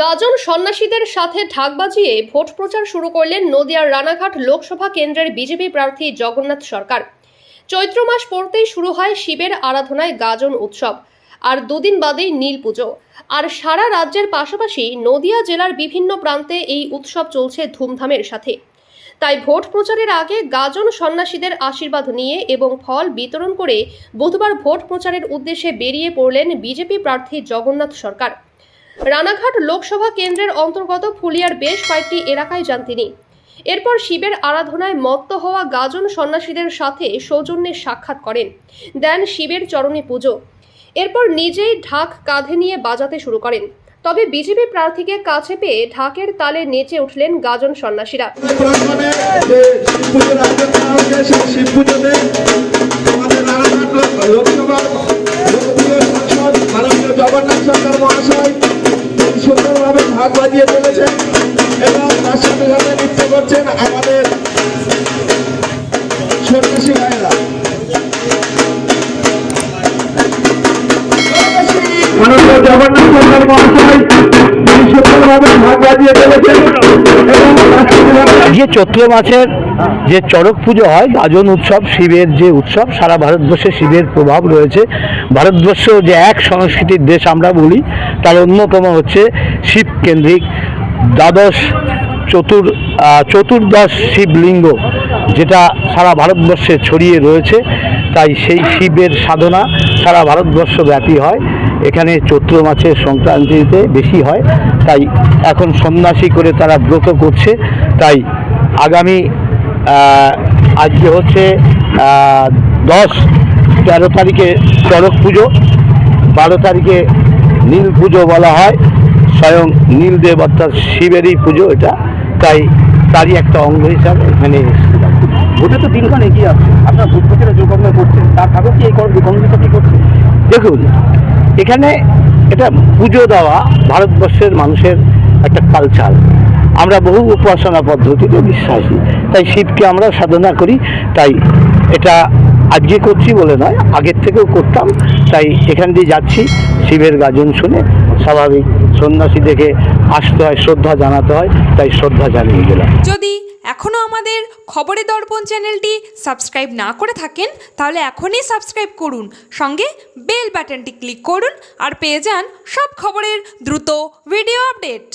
গাজন সন্ন্যাসীদের সাথে ঢাক বাজিয়ে ভোট প্রচার শুরু করলেন নদিয়ার রানাঘাট লোকসভা কেন্দ্রের বিজেপি প্রার্থী জগন্নাথ সরকার। চৈত্র মাস পড়তেই শুরু হয় শিবের আরাধনায় গাজন উৎসব, আর দুদিন বাদেই নীল পুজো। আর সারা রাজ্যের পাশাপাশি নদিয়া জেলার বিভিন্ন প্রান্তে এই উৎসব চলছে ধুমধামের সাথে। তাই ভোট প্রচারের আগে গাজন সন্ন্যাসীদের আশীর্বাদ নিয়ে এবং ফল বিতরণ করে বুধবার ভোট প্রচারের উদ্দেশ্যে বেরিয়ে পড়লেন বিজেপি প্রার্থী জগন্নাথ সরকার। রানাঘাট লোকসভা কেন্দ্রের অন্তর্গত ফুলিয়ার বেশ কয়েকটি এলাকায় যান তিনি। এরপর শিবের আরাধনায় মত্ত হওয়া গাজন সন্ন্যাসীদের সাথে সৌজন্যে সাক্ষাৎ করেন। দেন শিবের চরণে পুজো। এরপর নিজেই ঢাক কাঁধে নিয়ে বাজাতে শুরু করেন। তবে বিজেপি প্রার্থীকে কাছে পেয়ে ঢাকের তালে নেচে উঠলেন গাজন সন্ন্যাসীরা। জগন্নাথ সরকার মহাশয় ভাগ বাজিয়ে চলেছেন এবং তার সাথে সাথে নৃত্য করছেন আমাদের সন্ন্যাসী ভাইয়েরা। জগন্নাথ সরকার মহাশয় ভাগ বাজিয়ে চলেছেন যে চৈত্র মাসের যে চড়ক পুজো হয়, গাজন উৎসব, শিবের যে উৎসব, সারা ভারতবর্ষে শিবের প্রভাব রয়েছে। ভারতবর্ষ যে এক সংস্কৃতির দেশ আমরা বলি, তার অন্যতম হচ্ছে শিব কেন্দ্রিক দ্বাদশ চতুর চতুর্দশ শিবলিঙ্গ, যেটা সারা ভারতবর্ষে ছড়িয়ে রয়েছে। তাই সেই শিবের সাধনা সারা ভারতবর্ষ ব্যাপী হয়। এখানে চৈত্র মাসের সংক্রান্তিতে বেশি হয়। তাই এখন সন্ন্যাসী করে তারা ব্রত করছে। তাই আগামী আজকে হচ্ছে দশ তেরো তারিখে চড়ক পুজো বারো তারিখে নীল পুজো বলা হয় স্বয়ং নীলদেব অর্থাৎ শিবেরই পুজো এটা। তাই তারই একটা অঙ্গ হিসাবে এখানে ভোটে তো দিনক্ষণ এগিয়ে আছে। আপনার ভোট প্রচারে করছেন। তার আগেও কি এই কংগ্রেস কি করছে? দেখুন এখানে এটা পুজো দেওয়া ভারতবর্ষের মানুষের একটা কালচার আমরা বহু উপাসনা পদ্ধতিতে বিশ্বাসী। তাই শিবকে আমরা সাধনা করি, তাই এটা আজকে করছি বলে নয়, আগের থেকেও করতাম, তাই এখান দিয়ে যাচ্ছি, শিবের গাজন শুনে স্বাভাবিক সন্ন্যাসী দেখে আসতে হয়, শ্রদ্ধা জানাতে হয়, তাই শ্রদ্ধা জানিয়ে গেলাম যদি এখনও আমাদের খবরের দর্পণ চ্যানেলটি সাবস্ক্রাইব না করে থাকেন, তাহলে এখনই সাবস্ক্রাইব করুন, সঙ্গে বেল বাটনটি ক্লিক করুন, আর পেয়ে যান সব খবরের দ্রুত ভিডিও আপডেট।